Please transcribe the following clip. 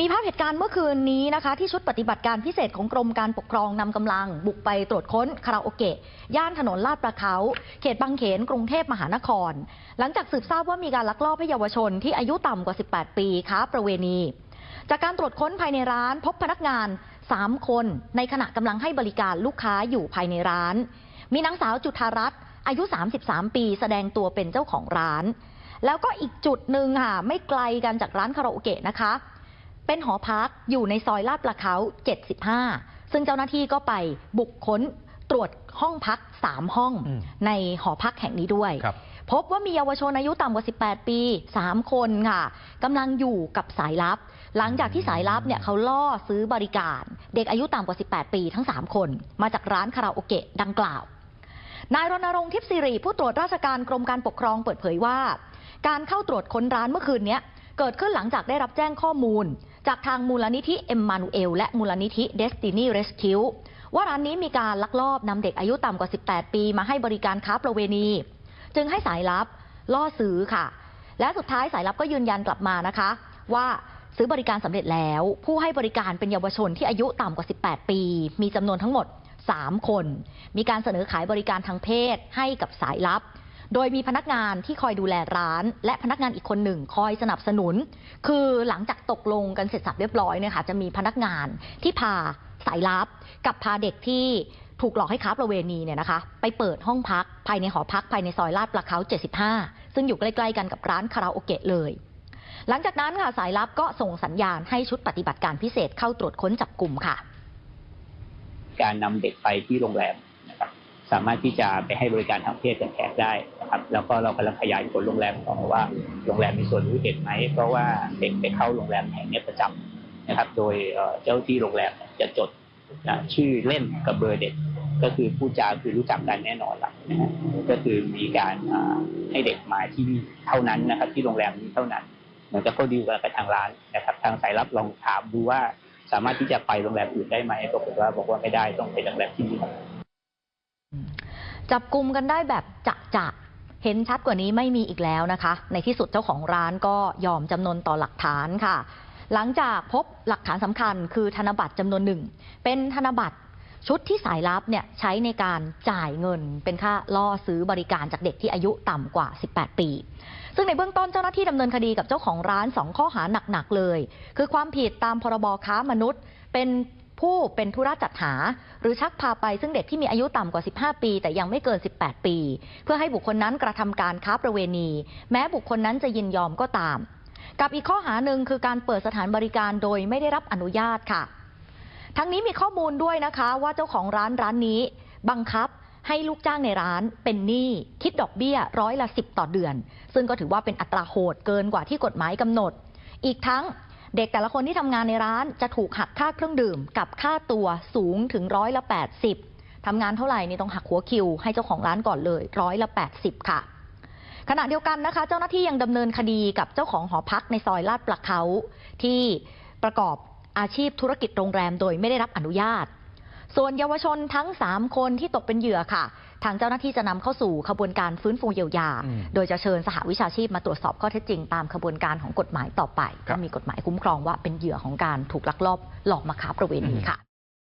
มีภาพเหตุการณ์เมื่อคืนนี้นะคะ ที่ชุดปฏิบัติการพิเศษของกรมการปกครองนำกำลัง บุกไปตรวจค้นคาราโอเกะย่านถนนลาดประเขา เขตบางเขนกรุงเทพมหานคร หลังจากสืบทราบว่ามีการลักลอบให้เยาวชนที่อายุต่ำกว่า 18 ปีค้าประเวณี จากการตรวจค้นภายในร้าน พบพนักงาน 3 คน ในขณะกำลังให้บริการลูกค้าอยู่ภายในร้าน มีนางสาวจุธารัตน์อายุ 33 ปี แสดงตัวเป็นเจ้าของร้าน แล้วก็อีกจุดหนึ่งค่ะไม่ไกลกันจากร้านคาราโอเกะนะคะ เป็นหอพักอยู่ในซอยลาดประเขา75 ซึ่งเจ้าหน้าที่ก็ไปบุกค้นตรวจห้องพัก 3 ห้องอืมในหอพักแห่งนี้ด้วยครับพบว่ามีเยาวชนอายุต่ำกว่า 18 ปี 3 คนค่ะกำลังอยู่กับสายลับ หลังจากที่สายลับเนี่ยเขาล่อซื้อบริการ เด็กอายุต่ำกว่า 18 ปีทั้ง 3 คน มาจากร้านคาราโอเกะดังกล่าว นายรณรงค์ทิพย์สิริผู้ตรวจราชการกรมการปกครองเปิดเผยว่า การเข้าตรวจค้นร้านเมื่อคืนเนี้ยเกิดขึ้นหลังจากได้รับแจ้งข้อมูล จากทางมูลนิธิเอ็มมานูเอลและมูลนิธิ Destiny Rescue ว่าร้านนี้มีการลักลอบนำเด็กอายุต่ำกว่า 18 ปี มาให้บริการค้าประเวณี จึงให้สายลับล่อซื้อค่ะ และสุดท้ายสายลับก็ยืนยันกลับมานะคะ ว่าซื้อบริการสำเร็จแล้ว ผู้ให้บริการเป็นเยาวชนที่อายุต่ำกว่า 18 ปี มีจำนวนทั้งหมด 3 คน มีการเสนอขายบริการทางเพศให้กับสายลับ โดยมีพนักงานที่คอยดูแลร้าน และพนักงานอีกคนหนึ่งคอยสนับสนุน คือหลังจากตกลงกันเสร็จสับเรียบร้อยเนี่ยค่ะจะมีพนักงานที่พาสายลับ กับพาเด็กที่ถูกหลอกให้ค้าประเวณีเนี่ยนะคะไปเปิดห้องพักภายในหอพักภายในซอยลาดประเขา75 ซึ่งอยู่ใกล้ๆกันกับร้านคาราโอเกะเลย หลังจากนั้นค่ะสายลับก็ส่งสัญญาณให้ชุดปฏิบัติการพิเศษเข้าตรวจค้นจับกลุ่มค่ะ การนำเด็กไปที่โรงแรม สามารถที่จะไปให้บริการทางเพศกับแขกได้นะครับ แล้วก็เรากำลังขยายผลโรงแรมต่อว่าโรงแรมมีส่วนรู้เห็นไหม เพราะว่าเด็กไปเข้าโรงแรมแห่งนี้ประจำนะครับ โดยเจ้าที่โรงแรมจะจดนะชื่อเล่นกับเบอร์เด็กก็คือผู้จาคือรู้จักกันแน่นอนละนะฮะก็คือมีการให้เด็กมาที่นี่เท่านั้นนะครับ ที่โรงแรมนี้เท่านั้นเหมือนกับเขาดีลกันกับทางร้านนะครับทางสายรับลองถามดูว่าสามารถที่จะไปโรงแรมอื่นได้ไหมปรากฏว่าบอกว่าไม่ได้ต้องไปโรงแรมที่นี่ จับกลุ่มกันได้แบบจะจะเห็นชัดกว่านี้ไม่มีอีกแล้วนะคะ ในที่สุดเจ้าของร้านก็ยอมจำนนต่อหลักฐานค่ะ หลังจากพบหลักฐานสำคัญคือธนบัตรจำนวนหนึ่ง เป็นธนบัตรชุดที่สายลับเนี่ยใช้ในการจ่ายเงินเป็นค่าล่อซื้อบริการจากเด็กที่อายุต่ำกว่า 18 ปี ซึ่งในเบื้องต้นเจ้าหน้าที่ดำเนินคดีกับเจ้าของร้าน 2 ข้อหาหนัก ๆ เลย คือความผิดตามพรบค้ามนุษย์ เป็น ผู้เป็นธุระจัดหา หรือชักพาไปซึ่งเด็กที่มีอายุต่ำกว่า 15 ปี แต่ยังไม่เกิน 18 ปี เพื่อให้บุคคลนั้นกระทำการค้าประเวณี แม้บุคคลนั้นจะยินยอมก็ตาม กับอีกข้อหาหนึ่งคือการเปิดสถานบริการโดยไม่ได้รับอนุญาตค่ะ ทั้งนี้มีข้อมูลด้วยนะคะว่าเจ้าของร้านร้านนี้ บังคับให้ลูกจ้างในร้านเป็นหนี้คิดดอกเบี้ยร้อยละสิบต่อเดือน ซึ่งก็ถือว่าเป็นอัตราโหดเกินกว่าที่กฎหมายกำหนด อีกทั้ง เด็กแต่ละคนที่ทำงานในร้านจะถูกหักค่าเครื่องดื่มกับค่าตัวสูงถึงร้อยละ 80 ทำงานเท่าไหร่นี่ต้องหักหัวคิว ให้เจ้าของร้านก่อนเลยร้อยละ 80 ค่ะ ขณะเดียวกันนะคะ เจ้าหน้าที่ยังดำเนินคดีกับเจ้าของหอพักในซอยลาดประเขาที่ประกอบอาชีพธุรกิจโรงแรมโดยไม่ได้รับอนุญาต ส่วนเยาวชนทั้ง 3 คนที่ตกเป็นเหยื่อค่ะ ทางเจ้าหน้าที่จะนำเข้าสู่ขบวนการฟื้นฟูเยียวยาอืมโดยจะเชิญสหวิชาชีพมาตรวจสอบข้อเท็จจริงตามขบวนการของกฎหมายต่อไปครัก็บมีกฎหมายคุ้มครองว่าเป็นเหยื่อของการถูกลักลอบหลอกมาค้าประเวณีค่ะ